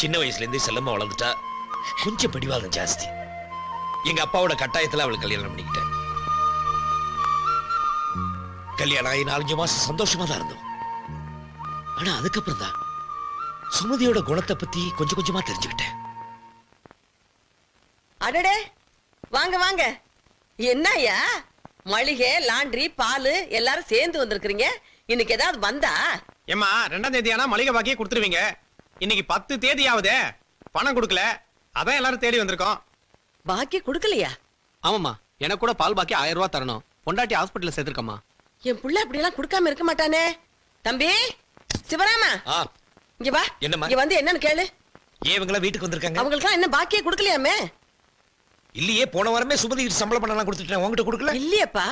சின்ன வயசுல இருந்தே செல்லம்மா வளர்ந்துட்டா கொஞ்சம் பிடிவாதம் ஜாஸ்தி. எங்க அப்பாவோட கட்டாயத்துல அவளுக்கு கல்யாணம் பண்ணிக்கிட்டேன். கல்யாணம் ஆகி நாலஞ்சு மாசம் சந்தோஷமா தான் இருந்தோம். ஆனா அதுக்கப்புறம் தான் சுமதியோட குணத்தை பத்தி கொஞ்சம் கொஞ்சமா தெரிஞ்சுக்கிட்டேன். அடடே வாங்க வாங்க. என்னய்யா? மளிகை லாண்ட்ரி பால் எல்லாரும் சேர்ந்து வந்திருக்கிறீங்க. இன்னைக்கு ஏதாவது வந்தா? ஏம்மா ரெண்டாம் தேதி ஆனா மளிகை பாக்கியே கொடுத்துருவீங்க. இன்னைக்கு பத்து தேதி ஆகுதே பணம் கொடுக்கல. அதான் எல்லாரும் தேடி வந்திருக்கோம். பாக்கி கொடுக்கலையா? ஆமாம்மா. எனக்கு கூட பால் பாக்கி ஆயிரம் ரூபாய் தரணும். பொண்டாட்டி ஹாஸ்பிட்டல்ல சேர்த்திருக்கம்மா. என் புள்ள அப்படி எல்லாம் கொடுக்காம இருக்க மாட்டானே. தம்பி சிவராமா. ஆ. இங்க வா. என்னம்மா? இங்க வந்து என்னன்னு கேளு. ஏன் இவங்களா வீட்டுக்கு வந்திருக்காங்க? அவங்களுக்கு என்ன பாக்கியே கொடுக்கலையாமே? இல்லையே போன வாரமே சுமதி சம்பளம் பண்ணலாம் கொடுத்துட்டேன். உங்ககிட்ட கொடுக்கல? இல்லையப்பா.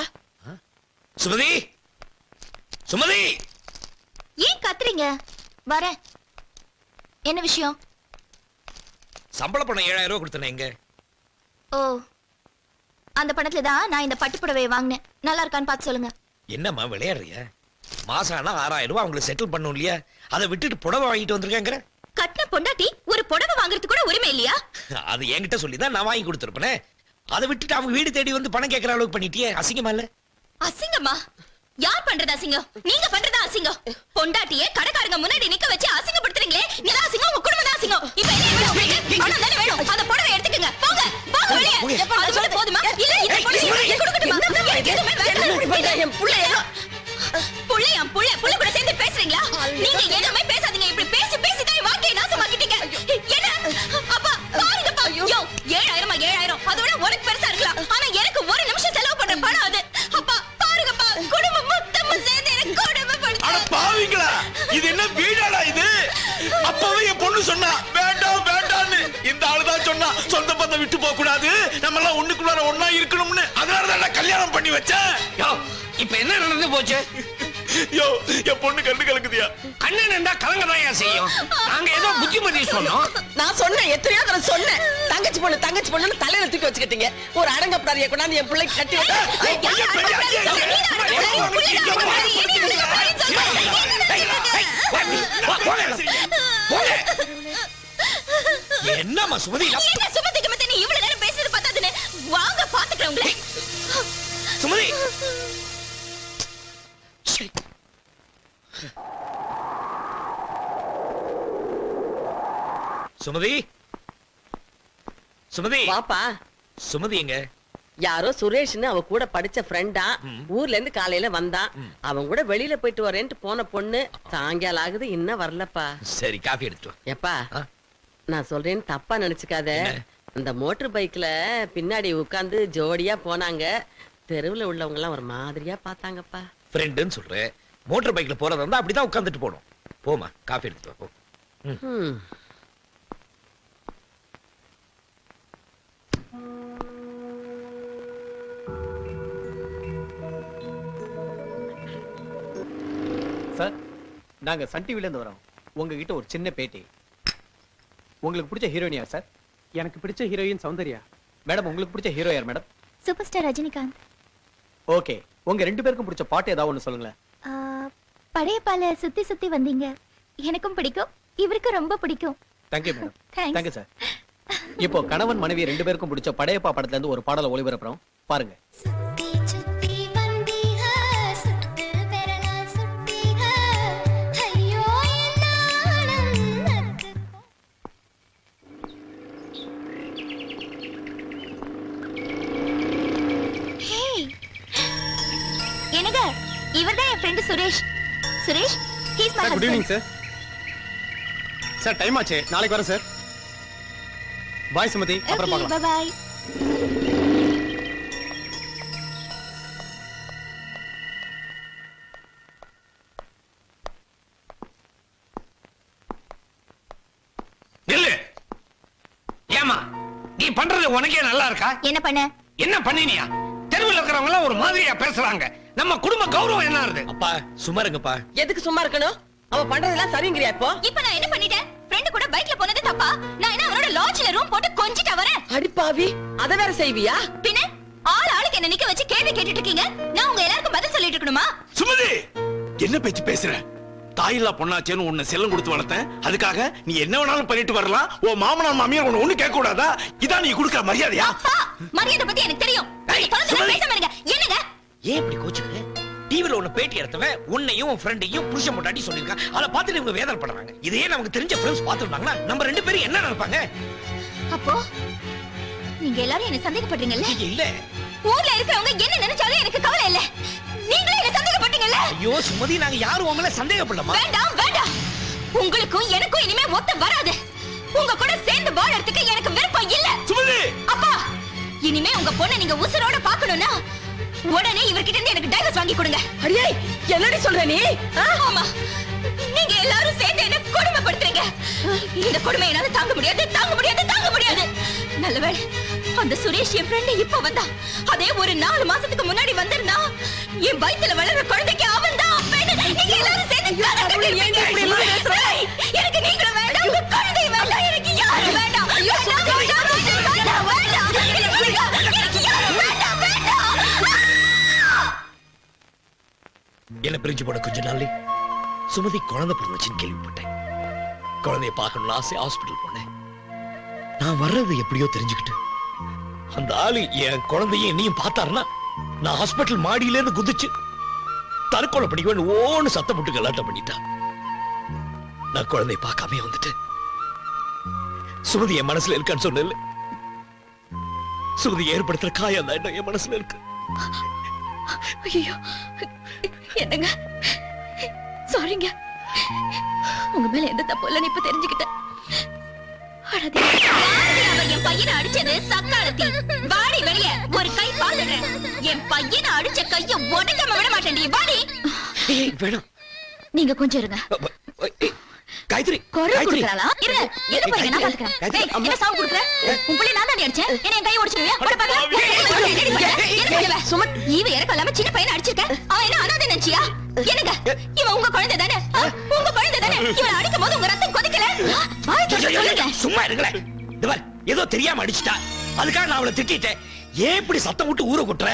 சுமதி! சுமதி! ஏன் கத்துறீங்க? வரேன். என்ன விஷயம்? சம்பள பணம் ஏழாயிரம் ரூபாய் கொடுத்தேன் எங்க? ஓ அந்த பணத்துல தான் நான் இந்த பட்டு புடவையை வாங்கினேன். நல்லா இருக்கான்னு பார்த்து சொல்லுங்க. என்னம்மா விளையாடுறிய? மாசம் ஆனா ஆறாயிரம் ரூபாய் அவங்களுக்கு செட்டில் பண்ணும் இல்லையா? அதை விட்டுட்டு புடவை வாங்கிட்டு வந்திருக்காங்கிற? கட்டின பொண்டாட்டி ஒரு புடவை வாங்குறது கூட உரிமை இல்லையா? அது என்கிட்ட சொல்லி தான் நான் வாங்கி கொடுத்துருப்பேனே. அதை விட்டுட்டு அவங்க வீடு தேடி வந்து பணம் கேட்கற அளவுக்கு பண்ணிட்டியே? அசிங்கமா இல்ல? அசிங்கமா? யார் பண்றது அசிங்கம் நீங்க பண்றது அசிங்கம் பொண்டாட்டியே கடைக்காரங்க முன்னாடி நிக்க வச்சு அசிங்கப்படுத்துறீங்களே நீங்க அசிங்கம் உங்க குடும்பம் தான் அசிங்கம் இப்ப என்ன வேணும் பணம் தானே வேணும் அந்த புடவை எடுத்துக்கங்க போங்க போங்க வெளியே பந்தம் விட்டு போக கூடாது நம்ம எல்லாம் ஒண்ணுக்குள்ளார ஒண்ணா இருக்கணும்னு அதனால தான் நான் கல்யாணம் பண்ணி வச்சேன் யோ இப்ப என்ன நடந்து போச்சு யோ என் பொண்ணு கண்டு கலக்குதியா அண்ணன் இருந்தா கலங்கதான் செய்யும் நாங்க ஏதோ புத்திமதி சொன்னோம் நான் சொன்னேன் எத்தனையோ தடவை சொன்னேன் தங்கச்சி பொண்ணு தங்கச்சி பொண்ணுன்னு தலையில தூக்கி வச்சுக்கிட்டீங்க ஒரு அடங்கப்படாதிய கொண்டாந்து என் பிள்ளைக்கு கட்டி. என்னம்மா சுமதி என்ன மத்த நீ இவ்வளவு நேரம் பேசுறது பத்தாதுன்னு வாங்க பாத்துக்கிறேன் உங்களை சுமதி சுமதி சுமதி வாப்பா சுமதி எங்க யாரோ சுரேஷ்னு அவ கூட படிச்ச ஃப்ரெண்டா. ஊர்ல இருந்து காலையில வந்தான். அவன் கூட வெளியில போயிட்டு வரேன்ட்டு போன பொண்ணு சாயங்காலம் ஆகுது இன்னும் வரலப்பா சரி காஃபி எடுத்துட்டு வா. எப்பா? நான் சொல்றேன்னு தப்பா நினைச்சுக்காத? அந்த மோட்டர் பைக்ல பின்னாடி உட்கார்ந்து ஜோடியா போனாங்க. தெருவுல உள்ளவங்க எல்லாம் ஒரு மாதிரியா பார்த்தாங்கப்பா. ஃப்ரெண்டுன்னு சொல்றேன். மோட்டார் பைக்ல போறதா இருந்தா அப்படிதான் உட்கார்ந்துட்டு போகணும் போமா காஃபி எடுத்துட்டு வா போ. ம். சார் நாங்க சன் டிவில இருந்து வரோம். உங்ககிட்ட ஒரு சின்ன பேட்டி. உங்களுக்கு பிடிச்ச ஹீரோயினியா சார் எனக்கு பிடிச்ச ஹீரோயின் சௌந்தர்யா. மேடம் உங்களுக்கு பிடிச்ச ஹீரோ யார் madam? Super star Rajinikanth. Okay. உங்க ரெண்டு பேருக்கும் பிடிச்ச பாட்டு ஏதாவது ஒன்று சொல்லுங்களேன். படையப்பால சுத்தி சுத்தி வந்தீங்க. எனக்கும் பிடிக்கும். இவருக்கு ரொம்ப பிடிக்கும். Thank you madam. தேங்க்யூ சார் இப்போ கணவன் மனைவி ரெண்டு பேருக்கும் பிடிச்ச படையப்பா படத்துல இருந்து ஒரு பாடலை ஒளிபரப்புறோம். பாருங்க. Friend Suresh Suresh he's my good evening sir sir time ஆச்சு. நாளைக்கு வரேன் சார் பாய் சுமதி. அப்புறம் பார்க்கலாம். பாய் நில்லு. ஏமா நீ பண்றது உனக்கே நல்லா இருக்கா? என்ன பண்ண? என்ன பண்ணினியா? தெருவில் இருக்கிறவங்க எல்லாம் ஒரு மாதிரியா பேசுறாங்க. நம்ம குடும்ப கௌரவம் என்ன ஆகுது அப்பா சும்மா இருங்கப்பா. எதுக்கு சும்மா இருக்கணும்? அவ பண்றதெல்லாம் சரிங்கிறியா இப்போ? இப்ப நான் என்ன பண்ணிட்டேன்? ஃப்ரெண்ட் கூட பைக்ல போனது தப்பா? நான் என்ன அவனோட லாட்ஜ்ல ரூம் போட்டு கொஞ்சிட்டு வரேன்? அடிப்பாவி அத வேற செய்வியா? பின்ன ஆள் ஆளுக்கு என்ன நிக்க வச்சு கேள்வி கேட்டுட்டு இருக்கீங்க நான் உங்க எல்லாருக்கும் பதில் சொல்லிட்டு இருக்கணுமா? சுமதி என்ன பேச்சு பேசுற? தாயில்லா பொண்ணாச்சேன்னு உன்னை செல்லம் கொடுத்து வளர்த்தேன். அதுக்காக நீ என்ன வேணாலும் பண்ணிட்டு வரலாம். உன் மாமனார் மாமியார் உன்னை ஒண்ணு கேட்க கூடாதா இதான் நீ கொடுக்குற மரியாதையா? மரியாதை பத்தி எனக்கு தெரியும். என்னங்க? ஏன் இப்படி கோச்சுங்க டிவில உன்னை பேட்டி எடுத்தவன் உன்னையும் உன் ஃப்ரெண்டையும் புருஷன் முட்டாட்டி சொல்லியிருக்கான். அதை பார்த்துட்டு இவங்க வேதனைப்படுறாங்க. இதையே நமக்கு தெரிஞ்ச ஃப்ரெண்ட்ஸ் பார்த்துருந்தாங்கன்னா நம்ம ரெண்டு பேரும் என்ன நினைப்பாங்க? அப்போ நீங்க எல்லாரும் என்ன சந்தேகப்படுறீங்கல்ல? இல்ல. ஊர்ல இருக்கிறவங்க என்ன நினைச்சாலும் எனக்கு கவலை இல்ல. நீங்களே என்ன சந்தேகப்பட்டீங்கல்ல ஐயோ சுமதி நாங்க யாரும் உங்களை சந்தேகப்படலாமா வேண்டாம் வேண்டாம். உங்களுக்கும் எனக்கும் இனிமே ஒத்து வராது. உங்க கூட சேர்ந்து வாழறதுக்கு எனக்கு விருப்பம் இல்ல. சுமதி! அப்பா இனிமே உங்க பொண்ணை நீங்க உசுரோட பாக்கணும்னா உடனே இவர்கிட்ட இருந்து எனக்கு டைவர்ஸ் வாங்கி கொடுங்க. அடியே என்னடி சொல்ற நீ? ஆமா. நீங்க எல்லாரும் சேர்ந்து என்ன கொடுமைப்படுத்துறீங்க. இந்த கொடுமை என்னால தாங்க முடியாது தாங்க முடியாது தாங்க முடியாது. நல்லவேளை அந்த சுரேஷ் என் ஃப்ரெண்ட் இப்ப வந்தா. அதே ஒரு நாலு மாசத்துக்கு முன்னாடி வந்திருந்தா என் வயித்துல வளர்ற குழந்தைக்கு அவன் தான் நீங்க எல்லாரும் சேர்ந்து பிரிஞ்சு போன கொஞ்ச நாளே சுமதி குழந்தை பிறந்துச்சுன்னு கேள்விப்பட்டேன். குழந்தைய பார்க்கணும்னு ஆசை ஹாஸ்பிட்டல் போனேன். நான் வர்றது எப்படியோ தெரிஞ்சுக்கிட்டு அந்த ஆளு என் குழந்தைய என்னையும் பார்த்தாருன்னா நான் ஹாஸ்பிட்டல் மாடியில இருந்து குதிச்சு தற்கொலை பண்ணிக்குவேன் ஓன்னு சத்தம் போட்டு கலாட்டம் பண்ணிட்டான் நான் குழந்தைய பார்க்காம வந்துட்டேன் சுமதி என் மனசுல இருக்கான்னு சொன்னேன் சுமதி ஏற்படுத்துற காயம் தான் என் மனசுல இருக்கு. ஐயோ. என்னங்க? சாரிங்க உங்க மேல எந்த தப்பு இல்லைன்னு இப்ப தெரிஞ்சுக்கிட்டேன். என் பையனை அடிச்சது சக்காலத்தி. வாடி வெளிய ஒரு கை பாத்துடுறேன் என் பையனை அடிச்ச கைய உடைக்காம விட மாட்டேன் வாடி. வேணாம். நீங்க கொஞ்சம் இருங்க. காயத்ரி காயத்ரி. கொடுக்கறாளா? இரு எது போறீங்க நான் பாத்துக்கறேன். ஏய், என்ன சாவு கொடுக்கற? உன் புள்ளை நான் தான் அடிச்சேன். என்ன என் கைய உடைச்சிடுவியா போட பாக்கலாம் சுமத் ஈவ இறக்கம் இல்லாம சின்ன பையனை அடிச்சிருக்க? அவன் என்ன அனாதை நினைச்சியா? என்னங்க? இவன் உங்க குழந்தை தானே? ஆ, உங்க குழந்தை தானே? இவன் அடிக்கும் போது உங்க ரத்தம் கொதிக்கல? சும்மா இருங்களேன் இந்த பார், ஏதோ தெரியாம அடிச்சிட்டா. அதுக்காக நான் அவளை திட்டிட்டேன். ஏன் இப்படி சத்தம் விட்டு ஊற கொட்டுற?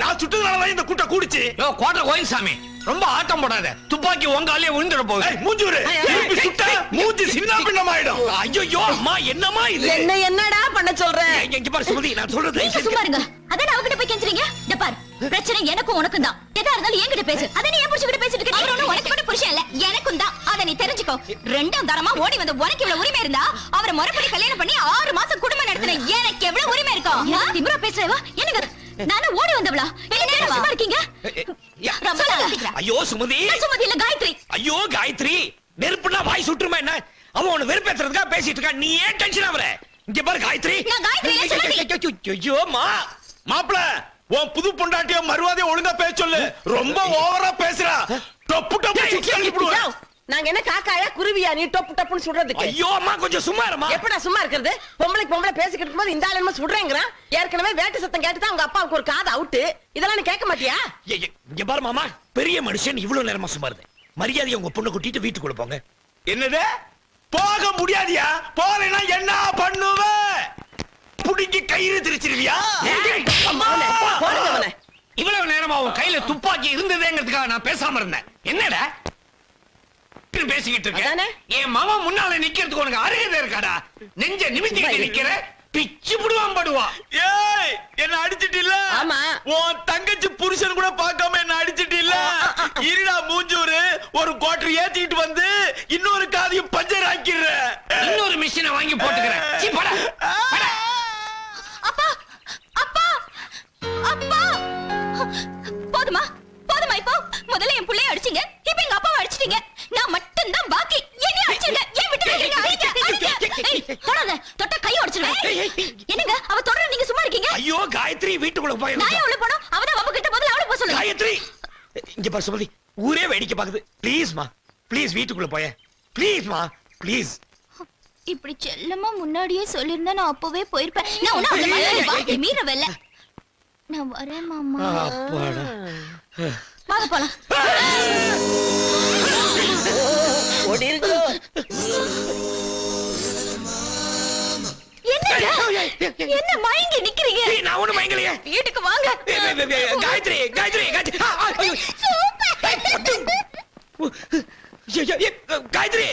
நான் சுட்டதுனாலதான் இந்த கூட்டம் கூடுச்சு. கோட்டை கோயின்சாமி ரொம்ப ஆட்டம் போடாத. துப்பாக்கி உங்காலே விழுந்துட ஏய், மூஞ்சூரு திருப்பி சுட்டா மூஞ்சி சின்ன பின்னமாயிடும் ஐயோ அம்மா என்னம்மா இது? என்ன என்னடா பண்ண சொல்ற? ஏய், இங்க பாரு சுமதி நான் சொல்றது சும்மா இருங்க. அதான் அவகிட்ட போய் கெஞ்சுறீங்க இந்த பார். பிரச்சனை எனக்கும் உனக்கும் தான். எதா இருந்தாலும் என்கிட்ட பேசு. அத நீ ஏன் புடிச்சுக்கிட்ட பேசிட்டு இருக்க. அவர் ஒண்ணும் உனக்கு கூட புருஷன் இல்ல. எனக்கும் தான். அத நீ தெரிஞ்சுக்கோ. ரெண்டாம் தரமா ஓடி வந்த உனக்கு இவ்வளவு உரிமை இருந்தா அவரை முறைப்படி கல்யாணம் பண்ணி ஆறு மாசம் குடும்பம் நடத்தின எனக்கு எவ்வளவு உரிமை இருக்கும் திமிரா பேசுறவா? என்னங்க? நானும் ஓடி வந்தவளா? என்ன சும்மா இருக்கீங்க? ஐயோ சுமதி. நான் சுமதி இல்ல காயத்ரி. ஐயோ காயத்ரி. நெருப்புனா வாய் சுட்டுருமா என்ன? அவன் உன்னை வெறுப்பேத்துறதுக்காக பேசிட்டு இருக்கா நீ ஏன் டென்ஷன் ஆகுற? இங்க பாரு காயத்ரி. நான். ஐயோ மா. மாப்பிள உன் புது பொண்டாட்டிய மறுவாதைய ஒழுங்கா பேச சொல்லு. ரொம்ப ஓவரா பேசுறா. டப்பு டப்பு சுத்தி அனுப்பிடுவேன் நாங்க என்ன காக்காயா குருவியா நீ டொப்பு டப்புன்னு சுடுறதுக்கு ஐயோ அம்மா கொஞ்சம் சும்மா இருமா? எப்படா சும்மா இருக்கிறது? பொம்பளைக்கு பொம்பளை பேசிக்கிட்டு இருக்கும்போது இந்த ஆள் என்ன சுடுறேங்கிறான் ஏற்கனவே வேட்டு சத்தம் கேட்டு தான் உங்க அப்பாவுக்கு ஒரு காது அவுட்டு. இதெல்லாம் நீ கேட்க மாட்டியா? இங்க பாரு மாமா பெரிய மனுஷன் இவ்வளவு நேரமா சும்மா இருந்தேன். மரியாதையை உங்க பொண்ணை கூட்டிட்டு வீட்டுக்குள்ள போங்க. என்னது? போக முடியாதியா? போறேன்னா என்ன பண்ணுவ? புடிங்கி கயிறு திரிச்சிருவியா. இவ்வளவு நேரமா உன் கையில துப்பாக்கி இருந்ததேங்கிறதுக்காக நான் பேசாம இருந்தேன். என்னடா? பேசிக்கிட்டு? இருக்க என் மாமா முன்னால நிக்கிறதுக்கு உனக்கு அருகதை இருக்காடா? நெஞ்ச நிமித்திக்கிட்டு நிக்கிற பிச்சு புடுவான் படுவா. ஏய் என்ன அடிச்சிட்டு இல்ல ஆமா. உன் தங்கச்சி புருஷன் கூட பார்க்காம என்ன அடிச்சிட்டு இல்ல இருடா மூஞ்சூரு ஒரு கோட்டர் ஏத்திட்டு வந்து இன்னொரு காதையும் பஞ்சர் ஆக்கிடுற. இன்னொரு மிஷினை வாங்கி போட்டுக்கிறேன். காயத்ரி வீட்டுக்குள்ள நான் உள்ள போனோம் அவதான் வம்பு கிட்ட முதல்ல அவளை போக சொல்லுங்க காயத்ரி! இங்க பாரு சுமதி ஊரே வேடிக்கை பாக்குது ப்ளீஸ் மா ப்ளீஸ் வீட்டுக்குள்ள போய. ப்ளீஸ் மா ப்ளீஸ் இப்படி செல்லமா முன்னாடியே சொல்லிருந்தா நான் அப்பவே போயிருப்பேன். நான் ஒண்ணும் அந்த மாதிரி வாங்கி மீறவில்லை நான் வரேன் மாமா. அப்பாடா. வாங்க போலாம். என்ன மயங்கி நிக்கிறீங்க? நான் ஒண்ணு மயங்கலையே. வீட்டுக்கு வாங்க. காயத்ரி காயத்ரி காயத்ரி. காயத்ரி.